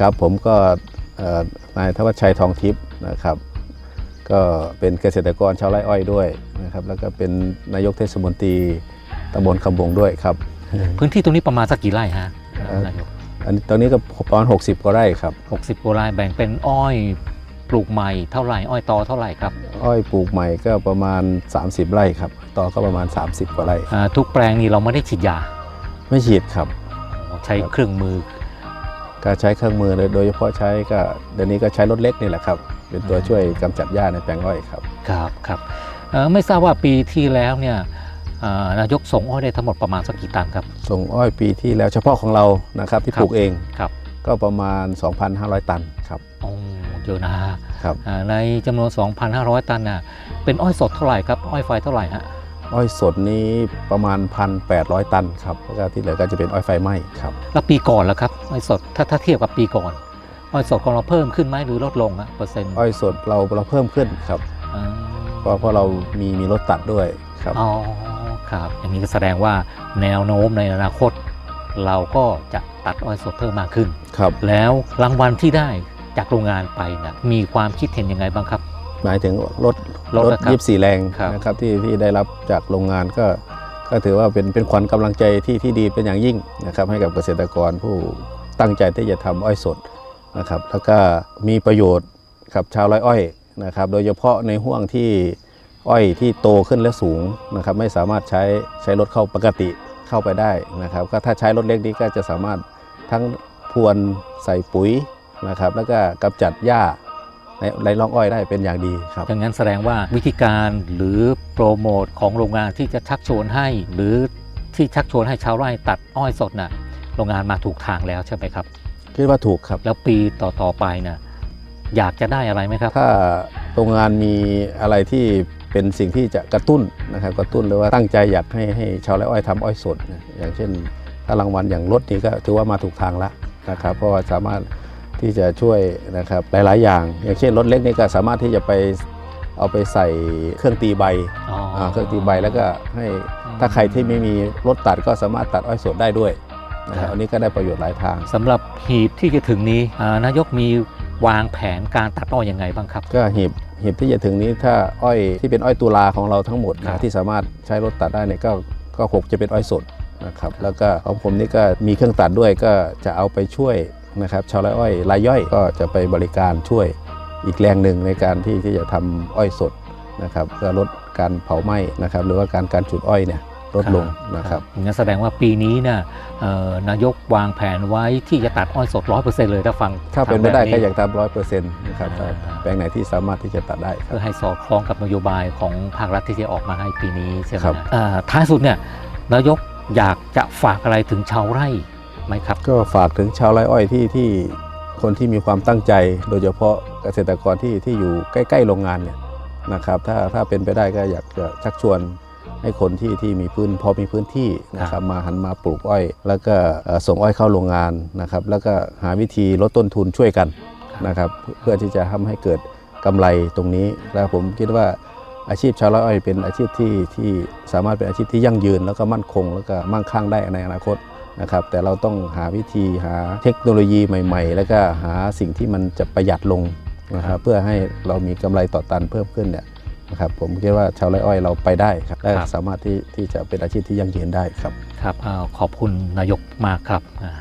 ครับผมก็เอ่อนายธวัชชัยทองทิพย์นะครับ ก็เป็นเกษตรกรชาวไร่อ้อยด้วยนะครับ แล้วก็เป็นนายกเทศมนตรีตำบลคำบงด้วยครับ พื้นที่ตรงนี้ประมาณสักกี่ไร่ฮะเอ่อนายกอันนี้ตอนนี้ก็ประมาณ60กว่าไร่ครับหกสิบกว่าไร่แบ่งเป็นอ้อยปลูกใหม่เท่าไหร่อ้อยตอเท่าไหร่ครับ อ้อยปลูกใหม่ก็ประมาณ 30 ไร่ครับต่อก็ประมาณ 30 กว่าไร่อ่าทุกแปลงนี้เราไม่ได้ฉีดยา ไม่ฉีดครับ ใช้เครื่องมือ ก็ใช้เครื่องมือเลยโดยเฉพาะใช้ก็เดี๋ยวนี้ก็ใช้รถเล็กนี่แหละครับ เป็นตัวอืมช่วยกำจัดหญ้าในแปลงอ้อยครับครับครับเอ่อไม่ทราบว่าปีที่แล้วเนี่ยอ่านายกส่งอ้อยได้ทั้งหมดประมาณสักกี่ตันครับ ส่งอ้อยปีที่แล้วเฉพาะของเรานะครับที่ครับปลูกเองครับก็ประมาณ 2,500 ตันครับโอ้เยอะนะฮะครับอ่าในจำนวน 2,500 ตันน่ะเป็นอ้อยสดเท่าไหร่ครับ อ้อยไฟเท่าไหร่ฮะ อ้อยสดนี้ประมาณ 1,800 ตันครับแล้วก็ที่เหลือก็จะเป็นอ้อยไฟไหม้ครับแล้วปีก่อนแล้วครับอ้อยสดถ้าถ้าเทียบกับปีก่อนอ้อยสดของเราเพิ่มขึ้นไหมหรือลดลงอะเปอร์เซ็นต์อ้อยสดเราเราเพิ่มขึ้นครับอ่าเพราะเพราะเรามีมีรถตัดด้วยครับอ๋อครับอย่างนี้ก็แสดงว่าแนวโน้มในอนาคต เราก็จะตัดอ้อยสดเพิ่มมากขึ้น ครับ แล้วรางวัลที่ได้จากโรงงานไปนะมีความคิดเห็นยังไงบ้างครับ หมายถึงรถรถนะครับยีบสี่แรงครับ นะครับที่ที่ได้รับจากโรงงานก็ก็ถือว่าเป็นเป็นขวัญกำลังใจที่ที่ดีเป็นอย่างยิ่งนะครับให้กับเกษตรกรผู้ตั้งใจที่จะทำอ้อยสดนะครับแล้วก็มีประโยชน์กับชาวไร่อ้อยนะครับโดยเฉพาะในห่วงที่อ้อยที่โตขึ้นและสูงนะครับไม่สามารถใช้ใช้รถเข้าปกติเข้าไปได้นะครับก็ถ้าใช้รถเล็กนี้ก็จะสามารถทั้งพรวนใส่ปุ๋ยนะครับแล้วก็กำจัดหญ้า ในในร่องอ้อยได้เป็นอย่างดีครับดังนั้นแสดงว่าวิธีการหรือโปรโมทของโรงงานที่จะชักชวนให้ หรือที่ชักชวนให้ชาวไร่ตัดอ้อยสดน่ะโรงงานมาถูกทางแล้วใช่ไหมครับคิดว่าถูกครับ แล้วปีต่อต่อๆไปน่ะอยากจะได้อะไรไหมครับ ถ้าโรงงานมีอะไรที่เป็นสิ่งที่จะกระตุ้นนะครับกระตุ้นหรือว่าตั้งใจอยากให้ให้ชาวไร่อ้อยทำอ้อยสดนะอย่างเช่นถ้ารางวัลอย่างรถนี่ก็ถือว่ามาถูกทางแล้วนะครับเพราะว่าสามารถ ที่จะช่วยนะครับหลาย ๆ อย่าง อย่างเช่นรถเล็กนี่ก็สามารถที่จะไปเอาไปใส่เครื่องตีใบอ๋อาเครื่องตีใบแล้วก็ให้ถ้าใครที่ไม่มีรถตัดก็สามารถตัดอ้อยสดได้ด้วยนะครับอันนี้ก็ได้ประโยชน์หลายทางสำหรับหีบที่จะถึงนี้อ่านายกมีวางแผนการตัดอ้อยยังไงบ้างครับ ก็หีบหีบที่จะถึงนี้ถ้าอ้อยที่เป็นอ้อยตุลาของเราทั้งหมดครันะบที่สามารถใช้รถตัดได้เนี่ยก็ก็คงจะเป็นอ้อยสดนะครับแล้วก็ของผมนี่ก็มีเครื่องตัดด้วยก็จะเอาไปช่วย นะครับชาวไร่อ้อยรายย่อยก็จะไปบริการช่วยอีกแรงหนึ่งในการที่ที่จะทำอ้อยสดนะครับเพื่อลดการเผาไหม้นะครับหรือว่าการการจุดอ้อยเนี่ยลดลงนะครับงั้นแสดงว่าปีนี้น่ะเอ่อนายกวางแผนไว้ที่จะตัดอ้อยสดร้อยเปอร์เซ็นต์เลยถ้าฟัง ถ้าเป็นไม่ได้ทงแบบก็อยากทำร้อยเปอร์เซ็นต์นะครับถ้าอ่าแปลงไหนที่สามารถที่จะตัดได้ครับเพื่อให้สอดคล้องกับนโยบายของภาครัฐที่จะออกมาให้ปีนี้ใช่ไหมครับนะอ่าท้ายสุดเนี่ยนายกอยากจะฝากอะไรถึงชาวไร่ ไหมครับ ก็ฝากถึงชาวไร่อ้อยที่ที่คนที่มีความตั้งใจ โดยเฉพาะเกษตรกรที่ที่อยู่ใกล้ ๆ โรงงานเนี่ยนะครับ ถ้าถ้าเป็นไปได้ก็อยากจะชักชวนให้คนที่ที่มีพื้นพอมีพื้นที่นะครับมาหันมาปลูกอ้อย แล้วก็เอ่อส่งอ้อยเข้าโรงงานนะครับ แล้วก็หาวิธีลดต้นทุนช่วยกันนะครับ เพื่อที่จะทำให้เกิดกำไรตรงนี้แล้วผมคิดว่าอาชีพชาวไร่อ้อยเป็นอาชีพที่ที่สามารถเป็นอาชีพที่ยั่งยืนแล้วก็มั่นคง แล้วก็มั่งคั่งได้ในอนาคต นะครับแต่เราต้องหาวิธีหาเทคโนโลยีใหม่ ๆ แล้วก็หาสิ่งที่มันจะประหยัดลงนะครับเพื่อให้เรามีกำไรต่อตันเพิ่มขึ้นเนี่ยนะครับผมคิดว่าชาวไร่อ้อยเราไปได้ครับและครับสามารถที่ที่จะเป็นอาชีพที่ยั่งยืนได้ครับครับอ่าขอบคุณนายกมากครับอ่า